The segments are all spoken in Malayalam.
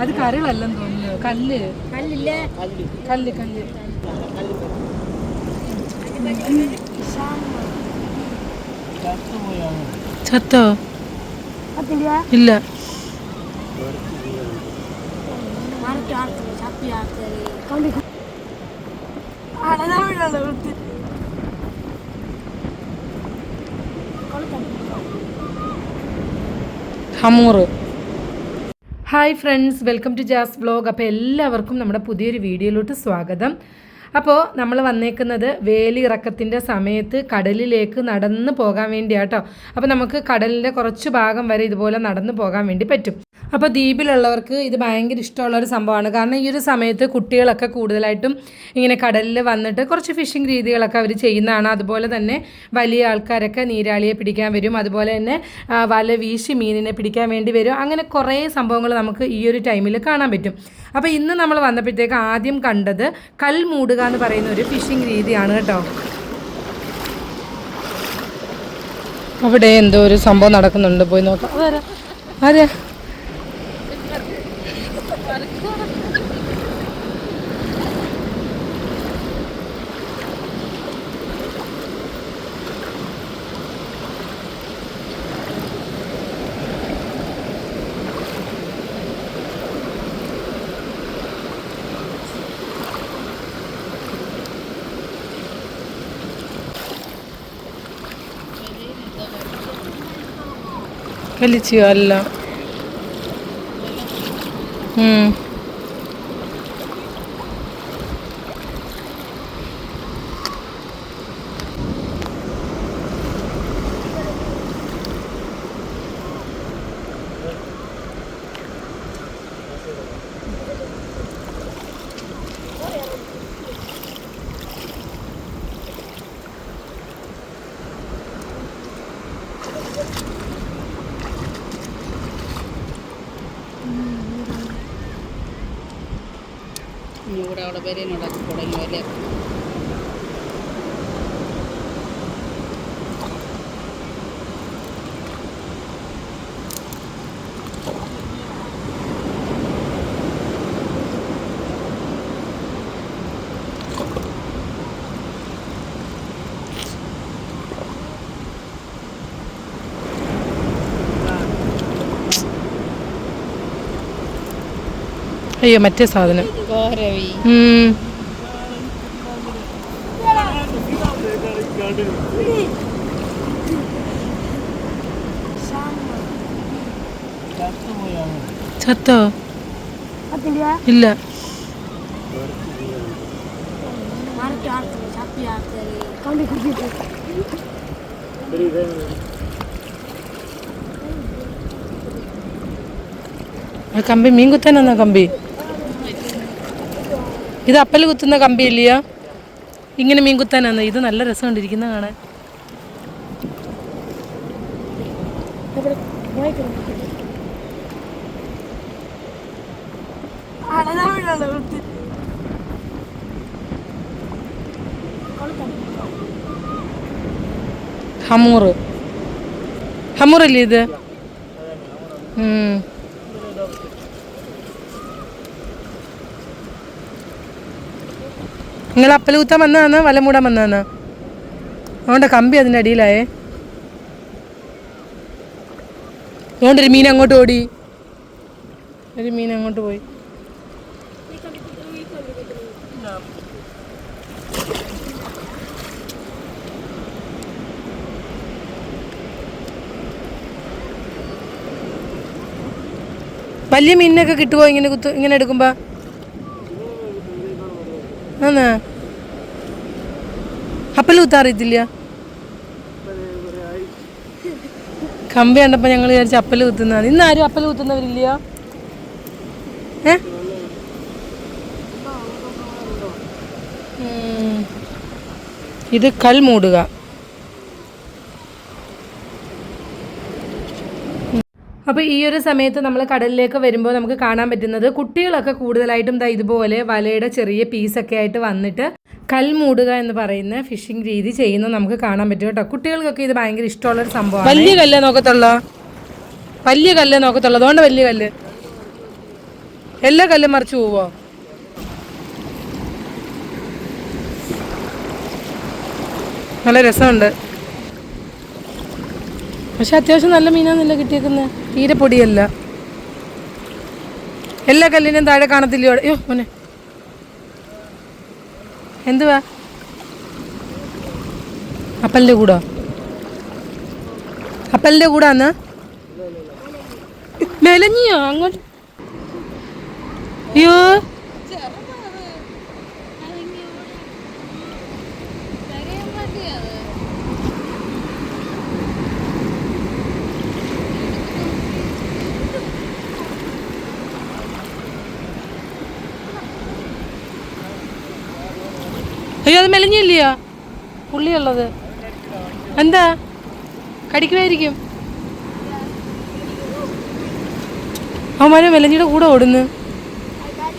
അത് കരളല്ലെന്ന് തോന്നുന്നു. കല്ല്. കല്ലില്ലേ. കല്ല് കല്ല്. ചത്തോ? ഇല്ല. മരത്ത് ആർത്തത് ചപ്പി ആർത്തത് കമ്പി അടനാവിടുള്ള വൃത്തി ഹമൂർ. Hi friends welcome to Jas vlog. അപ്പോൾ എല്ലാവർക്കും നമ്മുടെ പുതിയൊരു വീഡിയോയിലോട്ട് സ്വാഗതം. അപ്പോൾ നമ്മൾ വന്നേക്കുന്നത് വേലിയിറക്കത്തിന്റെ സമയത്ത് കടലിലേക്ക് നടന്ന് പോകാൻ വേണ്ടിയാട്ടോ. അപ്പോൾ നമുക്ക് കടലിന്റെ കുറച്ച് ഭാഗം വരെ ഇതുപോലെ നടന്ന് പോകാൻ വേണ്ടി പറ്റും. അപ്പോൾ ദ്വീപിലുള്ളവർക്ക് ഇത് ഭയങ്കര ഇഷ്ടമുള്ള ഒരു സംഭവമാണ്. കാരണം ഈ ഒരു സമയത്ത് കുട്ടികളൊക്കെ കൂടുതലായിട്ടും ഇങ്ങനെ കടലിൽ വന്നിട്ട് കുറച്ച് ഫിഷിംഗ് രീതികളൊക്കെ അവർ ചെയ്യുന്നതാണ്. അതുപോലെ തന്നെ വലിയ ആൾക്കാരൊക്കെ നീരാളിയെ പിടിക്കാൻ വരും. അതുപോലെ തന്നെ വല വീശി മീനിനെ പിടിക്കാൻ വേണ്ടി വരും. അങ്ങനെ കുറേ സംഭവങ്ങൾ നമുക്ക് ഈ ഒരു ടൈമിൽ കാണാൻ പറ്റും. അപ്പോൾ ഇന്ന് നമ്മൾ വന്നപ്പോഴത്തേക്ക് ആദ്യം കണ്ടത് കൽമൂടുക എന്ന് പറയുന്ന ഒരു ഫിഷിംഗ് രീതിയാണ് കേട്ടോ. അവിടെ എന്തോ ഒരു സംഭവം നടക്കുന്നുണ്ട്. പോയി നോക്കാം. അതാരാ ആരാ വലിച്ചിയോ അല്ല ഉം. ഇവിടെ അവിടെ വരെ ഉണ്ടാക്കി തുടങ്ങി അയ്യോ മറ്റേ സാധനം. ചത്തോ? ഇല്ല. കമ്പി മീൻ കുത്താനാന്നോ കമ്പി? ഇത് അപ്പൽ കുത്തുന്ന കമ്പി ഇല്ലയോ? ഇങ്ങനെ മീൻ കുത്താനാണ് ഇത് നല്ല രസമുണ്ടിരിക്കുന്ന കാണാൻ. ഹമൂറ് ഹമൂറല്ലേ ഇത്? നിങ്ങൾ അപ്പലൂത്താൻ വന്നതാണ്? വന്നതാന്ന് വല മൂടാൻ വന്നതാന്ന് അതുകൊണ്ട് കമ്പി അതിന്റെ അടിയിലായേ. അതുകൊണ്ട് ഒരു മീൻ അങ്ങോട്ട് ഓടി. ഒരു മീൻ അങ്ങോട്ട് പോയി. വലിയ മീനിനൊക്കെ കിട്ടുമോ ഇങ്ങനെ കുത്തു ഇങ്ങനെ എടുക്കുമ്പോ? ആന്നാ. അപ്പൽ കുത്താറിയത്തില്ല. കമ്പി കണ്ടപ്പോ ഞങ്ങൾ വിചാരിച്ച അപ്പൽ കുത്തുന്നതാണ്. ഇന്ന് ആരും അപ്പൽ കുത്തുന്നവരില്ല. ഇത് കൽ മൂടുക അപ്പോൾ ഈ ഒരു സമയത്ത് നമ്മൾ കടലിലേക്ക് വരുമ്പോൾ നമുക്ക് കാണാൻ പറ്റുന്നത് കുട്ടികളൊക്കെ കൂടുതലായിട്ടും ദാ ഇതുപോലെ വലയുടെ ചെറിയ പീസൊക്കെ ആയിട്ട് വന്നിട്ട് കൽമൂടുക എന്ന് പറയുന്ന ഫിഷിംഗ് രീതി ചെയ്യുന്നത് നമുക്ക് കാണാൻ പറ്റും കേട്ടോ. കുട്ടികൾക്കൊക്കെ ഇത് ഭയങ്കര ഇഷ്ടമുള്ള ഒരു സംഭവമാണ്. വലിയ കല്ല് നോക്കത്തുള്ള? വലിയ കല്ല് നോക്കത്തുള്ളൂ. അതുകൊണ്ട് വലിയ കല്ല്. എല്ലാ കല്ലും മറിച്ച് പോവോ? നല്ല രസമുണ്ട്. പക്ഷെ അത്യാവശ്യം നല്ല മീനാന്നല്ലോ കിട്ടിയേക്കുന്നത് തീരെ പൊടിയല്ല എല്ലാ കല്ലിനും താഴെ കാണത്തില്ലയോ? അയ്യോ മോനെ. എന്തുവാ? അപ്പലിന്റെ കൂടോ? അപ്പലിന്റെ കൂടാന്ന്? മെലഞ്ഞിയോ അങ്ങോട്ട്? അയ്യോ. മെലിഞ്ഞില്ലയോ പുള്ളിയുള്ളത്. എന്താ? കടിക്കുമായിരിക്കും അവന്മാരെ മെലഞ്ഞിയുടെ കൂടെ ഓടുന്നു.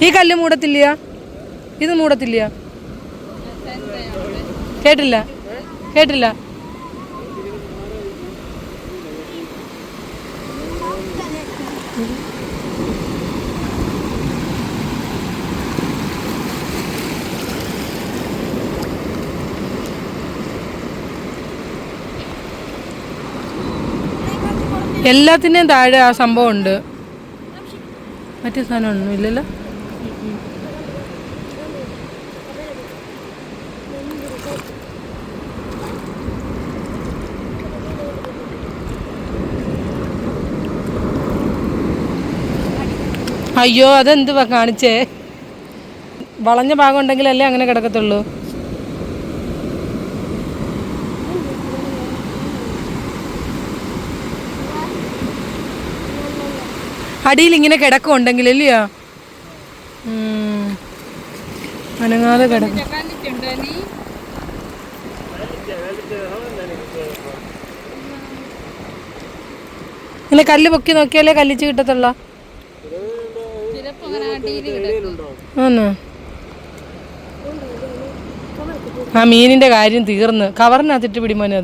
ഈ കല്ല് മൂടത്തില്ല ഇത് മൂടത്തില്ല കേട്ടില്ല. കേട്ടില്ല. എല്ലാത്തിന്റെയും താഴെ ആ സംഭവം ഉണ്ട്. മറ്റേ സാധനം ഒന്നും ഇല്ലല്ലോ? അയ്യോ അതെന്തുവാ കാണിച്ചേ? വളഞ്ഞ ഭാഗം ഉണ്ടെങ്കിലല്ലേ അങ്ങനെ കിടക്കത്തുള്ളൂ. അടിയിൽ ഇങ്ങനെ കിടക്കുണ്ടെങ്കിൽ അല്ലയോ ഉം. അനങ്ങാതെ കിടക്കും. ഇങ്ങനെ കല്ല് പൊക്കി നോക്കിയാലേ കല്ലിച്ച് കിട്ടത്തുള്ള. ആ മീനിന്റെ കാര്യം തീർന്ന്. കവറിനകത്തിട്ട് പിടിമോനെ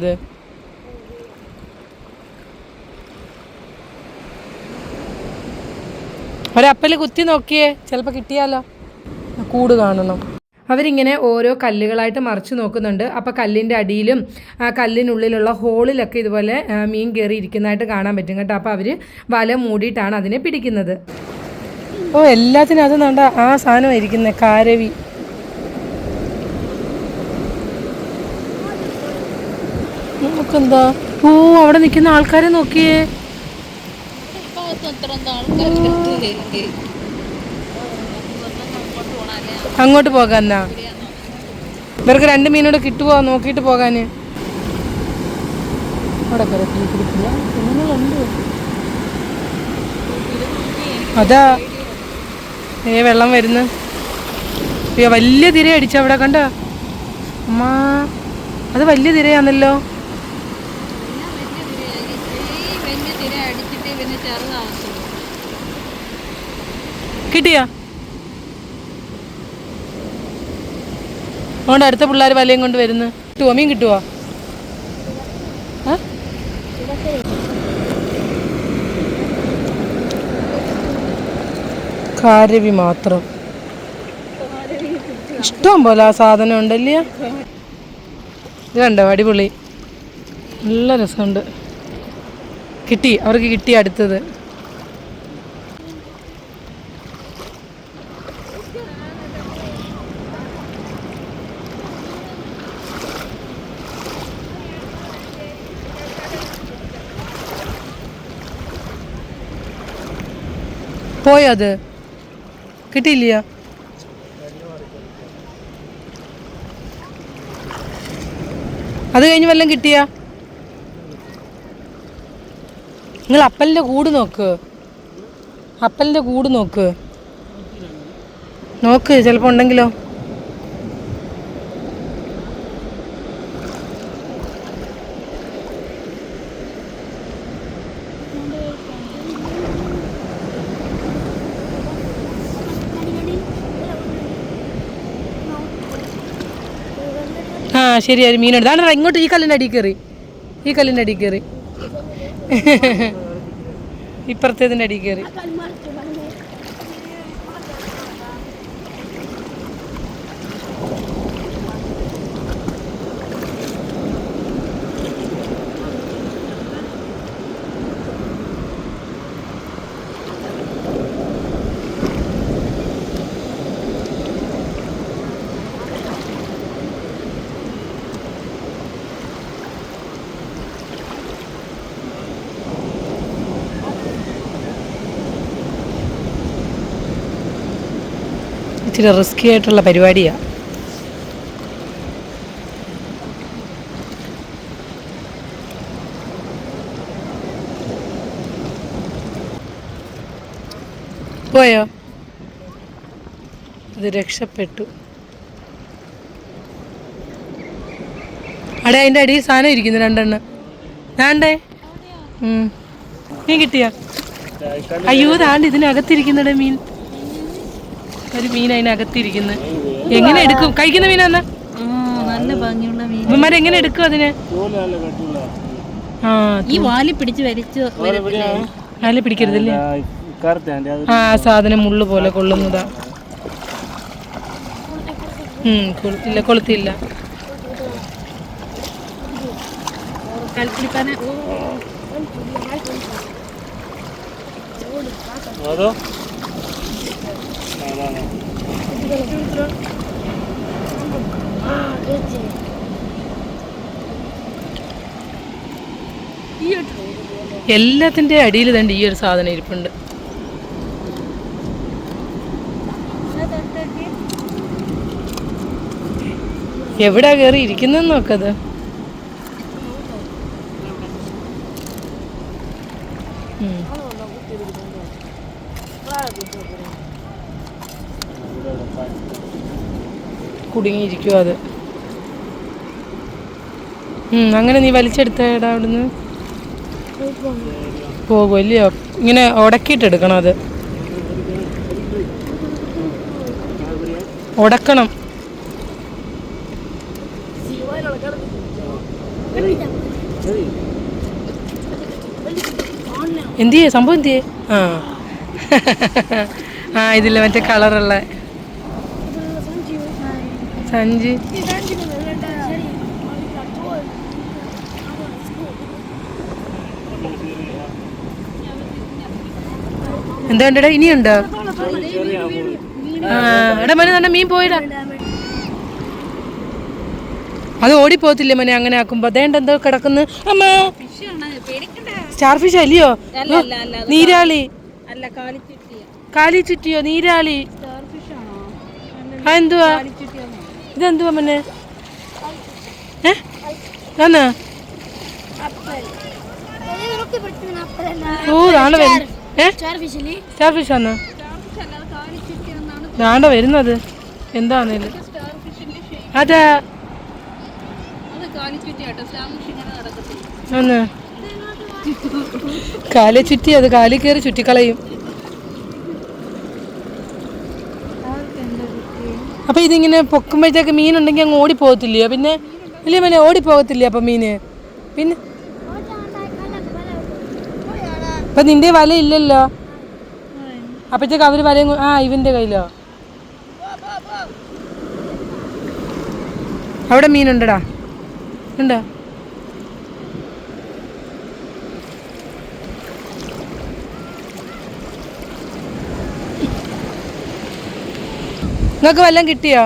ഒരപ്പൽ കുത്തി നോക്കിയേ ചിലപ്പോൾ കിട്ടിയാലോ? കൂട് കാണണം. അവരിങ്ങനെ ഓരോ കല്ലുകളായിട്ട് മറിച്ച് നോക്കുന്നുണ്ട്. അപ്പോൾ കല്ലിന്റെ അടിയിലും ആ കല്ലിനുള്ളിലുള്ള ഹോളിലൊക്കെ ഇതുപോലെ മീൻ കയറി ഇരിക്കുന്നതായിട്ട് കാണാൻ പറ്റും കേട്ടോ. അപ്പോൾ അവർ വല മൂടിയിട്ടാണ് അതിനെ പിടിക്കുന്നത്. ഓ എല്ലാത്തിനും അത് നണ്ട ആ സാധനം ഇരിക്കുന്നത് കാരവി. നമുക്കെന്താ? ഓ അവിടെ നിൽക്കുന്ന ആൾക്കാരെ നോക്കിയേ. അങ്ങോട്ട് പോകാം ഇവർക്ക് രണ്ട് മീനോട് കിട്ടുമോ നോക്കിട്ട് പോകാന്. അവിടെ അതാ. ഏ വെള്ളം വരുന്നു. വലിയ തിര അടിച്ച അവിടെ കണ്ട? അമ്മാ അത് വലിയ തിരയാണല്ലോ വലിയ അടിച്ചിട്ട് കിട്ടിയാ? അതുകൊണ്ട് അടുത്ത പിള്ളേർ വലയും കൊണ്ട് വരുന്നു. കിട്ടുവോ? മീൻ കിട്ടുമോ കാരവി മാത്രം. ഇഷ്ടം പോലെ ആ സാധനം ഉണ്ടല്ലേ? ഇത് കണ്ടോ അടിപൊളി. നല്ല രസമുണ്ട്. കിട്ടി അവർക്ക് കിട്ടി അടുത്തത്. പോയോ അത്? കിട്ടിയില്ലയോ? അത് കഴിഞ്ഞ് വല്ലതും കിട്ടിയാ? നിങ്ങൾ അപ്പലിന്റെ കൂട് നോക്ക്. അപ്പലിന്റെ കൂട് നോക്ക്. നോക്ക് ചിലപ്പോൾ ഉണ്ടെങ്കിലോ. ആ ശരി ഒരു അതാണ് ഇങ്ങോട്ട് ഈ കല്ലിന്റെ അടിയിൽ കയറി. ഈ കല്ലിന്റെ അടിയിൽ കയറി. ഇപ്പുറത്തേതിന്റെ അടി കയറി. ഇച്ചിരി റിസ്കി ആയിട്ടുള്ള പരിപാടിയാണ് പോയോ? അത് രക്ഷപ്പെട്ടു. അവിടെ അതിന്റെ അടിയിൽ സാധനം ഇരിക്കുന്നു രണ്ടെണ്ണം. ഞാണ്ടേ. മീൻ കിട്ടിയ? അയ്യോ താണ്ട് ഇതിനകത്തിരിക്കുന്നുണ്ടേ മീൻ. ഒരു മീൻ അതിനകത്തിരിക്കുന്നു. എങ്ങനെ എടുക്കും? കഴിക്കുന്ന മീനാന്നാ നല്ല ഭംഗിയുള്ള മീൻ. ഇവന്മാർ എങ്ങനെ എടുക്കും അതിനെ? ആ ഈ വാലി പിടിച്ച് വരച്ചു വാലി പിടിക്കരുതല്ലേ? ആ സാധനം മുള്ളു പോലെ കൊള്ളുന്നതാ. ഇല്ല കൊളുത്തില്ല. കൊളുത്തില്ല അതോ? എല്ലാത്തിന്റെ അടിയിൽ തന്നെ ഈ ഒരു സാധനം ഇരിപ്പുണ്ട് എവിടാ കയറി ഇരിക്കുന്നെന്ന് നോക്കത് ഉം. കുടുങ്ങിയിരിക്കും അത്. അങ്ങനെ നീ വലിച്ചെടുത്തേടാ അവിടുന്ന്? പോകും അല്ലയോ ഇങ്ങനെ ഉടക്കിയിട്ട് എടുക്കണം അത്. ഉടക്കണം എന്തിയേ? സംഭവം എന്തിയേ? ആ. ആ ഇതില്ല മറ്റേ കളറുള്ള സഞ്ചി എന്താ ഉണ്ടെടാ ഇനിയുണ്ടോ? എടാ മനു നല്ല മീൻ പോയിടാ. അത് ഓടിപ്പോത്തില്ലേ മനെ അങ്ങനെ ആക്കുമ്പോ. അതേണ്ട എന്തോ കിടക്കുന്നു. അമ്മ. സ്റ്റാർ ഫിഷ് അല്ലയോ? അല്ല അല്ല അല്ല നീരാളി. കാലി ചുറ്റിയോ നീരാളി. എന്തുവാ ഇതെന്തുവാ മോനെ? ഏ? സ്റ്റാർ ഫിഷ് നാണ്ട വരുന്നത്? എന്താന്നേലും അതാ. ഒന്ന് ചുറ്റി അത് കാലി കയറി ചുറ്റിക്കളയും. അപ്പൊ ഇതിങ്ങനെ പൊക്കുമ്പോഴത്തേക്ക് മീനുണ്ടെങ്കിൽ അങ്ങ് ഓടിപ്പോകത്തില്ലയോ? പിന്നെ ഇല്ലേ ഓടി ഓടിപ്പോകത്തില്ലേ അപ്പം മീന്? പിന്നെ അപ്പം നിന്റെ വല ഇല്ലല്ലോ? അപ്പോഴത്തേക്ക് അവർ വലയും ആ ഇവന്റെ കയ്യിലോ? അവിടെ മീനുണ്ടടാ. ഉണ്ടോ? നിങ്ങൾക്ക് വല്ലതും കിട്ടിയോ?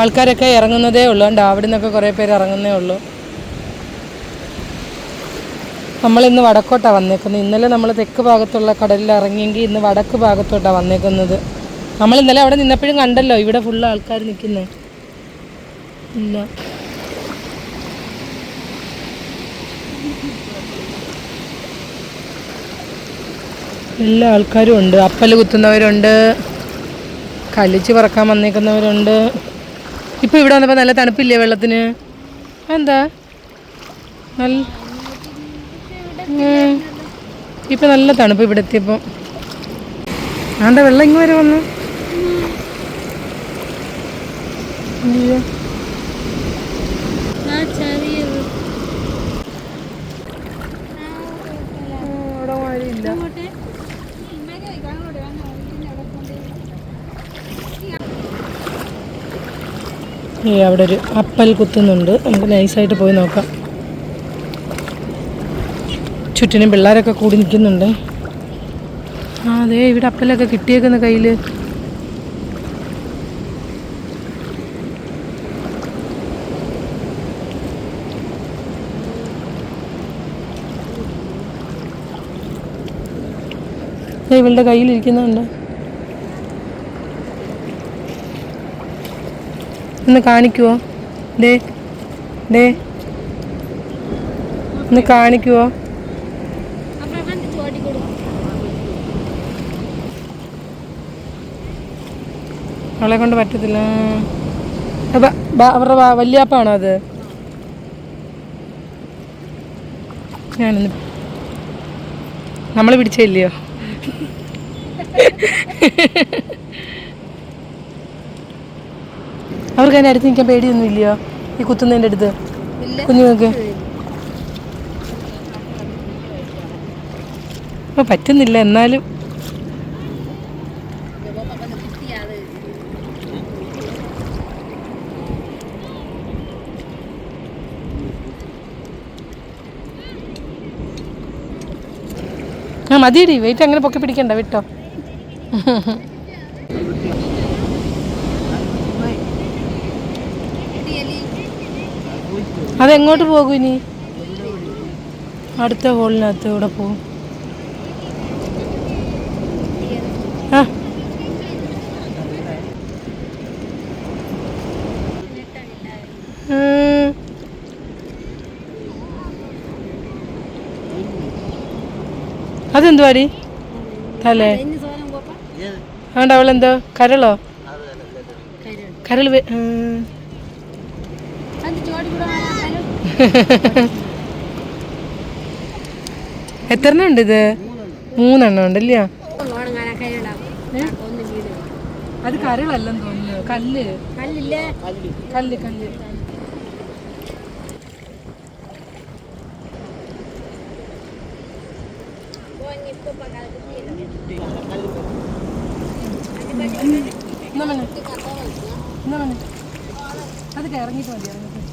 ആൾക്കാരൊക്കെ ഇറങ്ങുന്നതേ ഉള്ളൂ. കണ്ടോ അവിടെ നിന്നൊക്കെ കുറേ പേര് ഇറങ്ങുന്നേ ഉള്ളൂ. നമ്മളിന്ന് വടക്കോട്ടാണ് വന്നേക്കുന്നത്. ഇന്നലെ നമ്മൾ തെക്ക് ഭാഗത്തുള്ള കടലിൽ ഇറങ്ങിയെങ്കിൽ ഇന്ന് വടക്ക് ഭാഗത്തോട്ടാണ് വന്നേക്കുന്നത്. നമ്മൾ ഇന്നലെ അവിടെ നിന്നപ്പോഴും കണ്ടല്ലോ ഇവിടെ ഫുള്ള് ആൾക്കാർ നിൽക്കുന്നത് ഇല്ല. എല്ലാ ആൾക്കാരും ഉണ്ട്. അപ്പൽ കുത്തുന്നവരുണ്ട്. കലിച്ച് പറക്കാൻ വന്നേക്കുന്നവരുണ്ട്. ഇപ്പോൾ ഇവിടെ വന്നപ്പോൾ നല്ല തണുപ്പില്ലേ വെള്ളത്തിന്? എന്താ? നല്ല. ഇപ്പം നല്ല തണുപ്പ് ഇവിടെ എത്തിയപ്പോൾ ആണ്ട വെള്ളം ഇങ്ങ് വരെ വന്നു. അയ്യോ. അവിടെ ഒരു അപ്പൽ കുത്തുന്നുണ്ട്. നമുക്ക് നൈസായിട്ട് പോയി നോക്കാം. ചുറ്റിനും പിള്ളേരൊക്കെ കൂടി നിൽക്കുന്നുണ്ട്. ആ അതെ ഇവിടെ അപ്പലൊക്കെ കിട്ടിയേക്കുന്ന കയ്യിൽ ഇവളുടെ കയ്യിലിരിക്കുന്നുണ്ട്. ഒന്ന് കാണിക്കുവോ? ഡേ ഡേ ഒന്ന് കാണിക്കുവോ? അവളെ കൊണ്ട് പറ്റത്തില്ല. അവരുടെ വല്യാപ്പാണോ അത്? ഞാനൊന്ന് നമ്മൾ പിടിച്ചില്ലയോ അവർക്ക് അതിന്റെ അടുത്ത് നിൽക്കാൻ പേടിയൊന്നും ഇല്ലയോ ഈ കുത്തുന്നതിന്റെ അടുത്ത്? കുഞ്ഞുങ്ങൾക്ക്? അപ്പോൾ പറ്റുന്നില്ല എന്നാലും. ആ മതിയടി. വെയിറ്റ് അങ്ങനെ പൊക്കി പിടിക്കണ്ട വിട്ടോ. അതെങ്ങോട്ട് പോകും ഇനി? അടുത്ത ഹോളിനകത്ത് ഇവിടെ പോകും? അതെന്തുവാടി? അല്ലേ ആണ്ട് അവളെന്തോ? കരളോ? കരൾ എത്ര എണ്ണം ഉണ്ട് ഇത്? മൂന്നെണ്ണം ഉണ്ട് ഉണ്ടല്ലേ അത് കരളല്ലെന്ന് തോന്നുന്നു. കല്ല്. കല്ലില്ലേ? കല്ല് കല്ല്. അത് ഇറങ്ങിയിട്ട് മതി ഇറങ്ങിയിട്ട്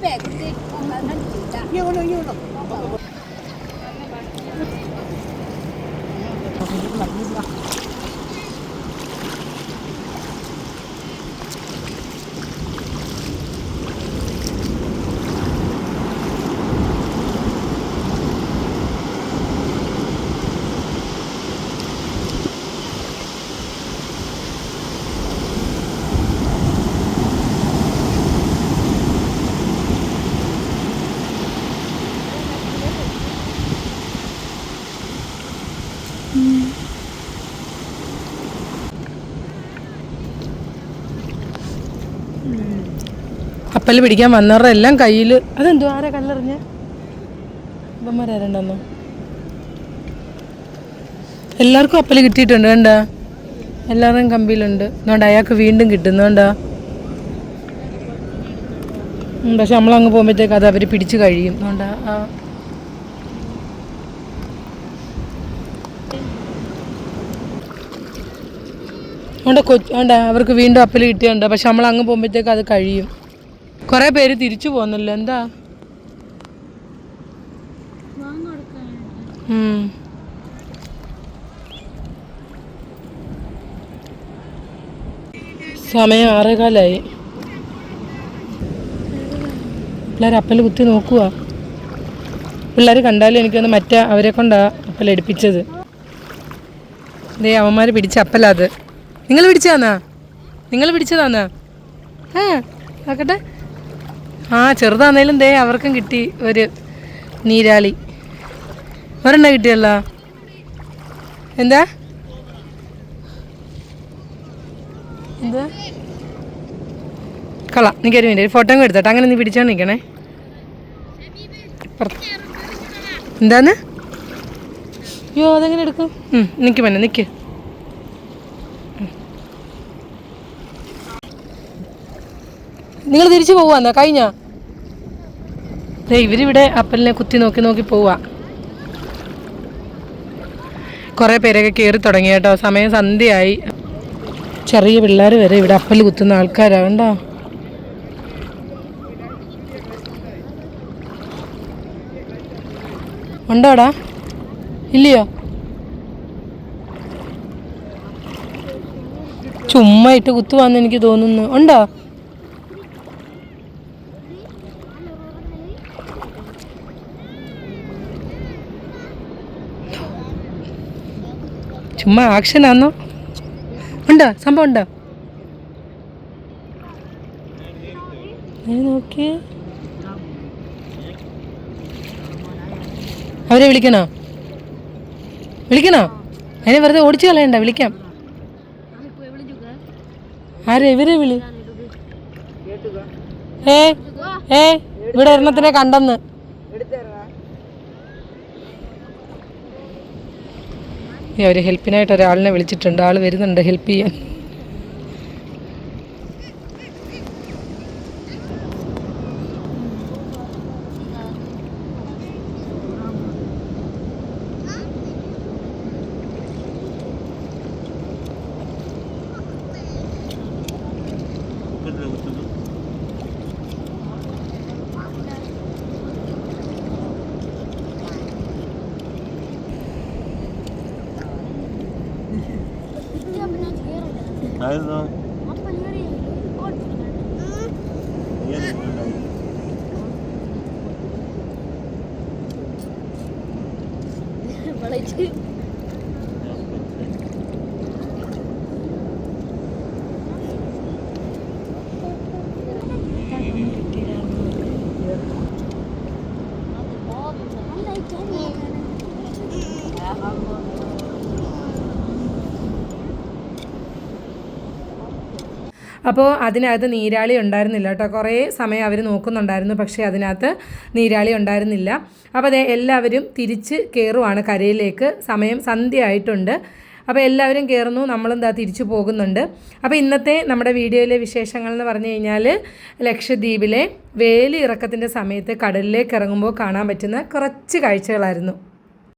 ɓe kuɗi nan cuta yewno yewno Thank you. കപ്പൽ പിടിക്കാൻ വന്നവരുടെ എല്ലാം കയ്യിൽ അതെന്തോ ആരാ കല്ലെറിഞ്ഞ? ഇവന്മാരാരണ്ടെന്നോ എല്ലാവർക്കും അപ്പൽ കിട്ടിയിട്ടുണ്ട് കണ്ട? എല്ലാവരും കമ്പിയിലുണ്ട്. അതുകൊണ്ട് അയാൾക്ക് വീണ്ടും കിട്ടുന്നുണ്ടാ പക്ഷെ നമ്മളങ്ങ് പോകുമ്പോഴത്തേക്ക് അത് അവർ പിടിച്ച് കഴിയും അതുകൊണ്ട് ആ. അതുകൊണ്ട് കൊച്ചു അതുകൊണ്ട് അവർക്ക് വീണ്ടും അപ്പൽ കിട്ടിയുണ്ട് പക്ഷെ നമ്മൾ അങ്ങ് പോകുമ്പോഴത്തേക്ക് അത് കഴിയും. കുറേ പേര് തിരിച്ചു പോകുന്നല്ലോ? എന്താ. സമയം ആറേകാലായി. പിള്ളേർ അപ്പൽ കുത്തി നോക്കുക പിള്ളേർ കണ്ടാലും എനിക്കൊന്ന് മറ്റേ അവരെ കൊണ്ടാ അപ്പൽ എടുപ്പിച്ചത്. ദേ അവന്മാർ പിടിച്ച അപ്പലാ അത്. നിങ്ങൾ പിടിച്ചതാന്നാ? നിങ്ങൾ പിടിച്ചതാന്നാ? ആ നോക്കട്ടെ ആ ചെറുതാന്നേലും ദേ അവർക്കും കിട്ടി ഒരു നീരാളി. ഒരെണ്ണ കിട്ടിയല്ലോ. എന്താ? എന്താ? കള നീ വേണ്ടി ഫോട്ടോ എടുത്തോട്ടെ. അങ്ങനെ നീ പിടിച്ചോണ്ട് നിൽക്കണേ. എന്താന്ന്? അയ്യോ അതെങ്ങനെ എടുക്കും? നിൽക്കുമെന്നെ നിക്ക് മന്നെ നിക്ക് നിങ്ങൾ തിരിച്ചു പോവാന്നാ കഴിഞ്ഞാ? ഇവരിവിടെ അപ്പലിനെ കുത്തി നോക്കി നോക്കി പോവാ കുറേ പേരൊക്കെ കയറി തുടങ്ങി കേട്ടോ. സമയം സന്ധ്യയായി. ചെറിയ പിള്ളേർ വരെ ഇവിടെ അപ്പൽ കുത്തുന്ന ആൾക്കാരാ കണ്ടോ? ഉണ്ടോടാ? ഇല്ലയോ? ചുമ്മാ ഇട്ട് കുത്തുവാന്ന് എനിക്ക് തോന്നുന്നു. ഉണ്ടോ? ചുമ്മാ ആക്ഷൻ ആന്നോ? ഉണ്ടോ? സംഭവം ഉണ്ടോ? നോക്കി അവരെ വിളിക്കണോ? വിളിക്കണോ? അതിനെ വെറുതെ ഓടിച്ചു കളയണ്ട വിളിക്കാം. ആരെ? ഇവരെ വിളി. ഏ? ഏ? ഇവിടെ ഒരെണ്ണത്തിനെ കണ്ടെന്ന് ഈ അവർ ഹെൽപ്പിനായിട്ട് ഒരാളിനെ വിളിച്ചിട്ടുണ്ട്. ആൾ വരുന്നുണ്ട് ഹെൽപ്പ് ചെയ്യാൻ. അപ്പോൾ അതിനകത്ത് നീരാളി ഉണ്ടായിരുന്നില്ല കേട്ടോ. കുറേ സമയം അവർ നോക്കുന്നുണ്ടായിരുന്നു പക്ഷേ അതിനകത്ത് നീരാളി ഉണ്ടായിരുന്നില്ല. അപ്പോൾ അതെ എല്ലാവരും തിരിച്ച് കയറുവാണ് കരയിലേക്ക്. സമയം സന്ധ്യ ആയിട്ടുണ്ട് അപ്പോൾ എല്ലാവരും കയറുന്നു നമ്മളെന്താ തിരിച്ചു പോകുന്നുണ്ട്. അപ്പോൾ ഇന്നത്തെ നമ്മുടെ വീഡിയോയിലെ വിശേഷങ്ങൾ എന്ന് പറഞ്ഞു കഴിഞ്ഞാൽ ലക്ഷദ്വീപിലെ വേലി ഇറക്കത്തിന്റെ സമയത്ത് കടലിലേക്ക് ഇറങ്ങുമ്പോൾ കാണാൻ പറ്റുന്ന കുറച്ച് കാഴ്ചകളായിരുന്നു.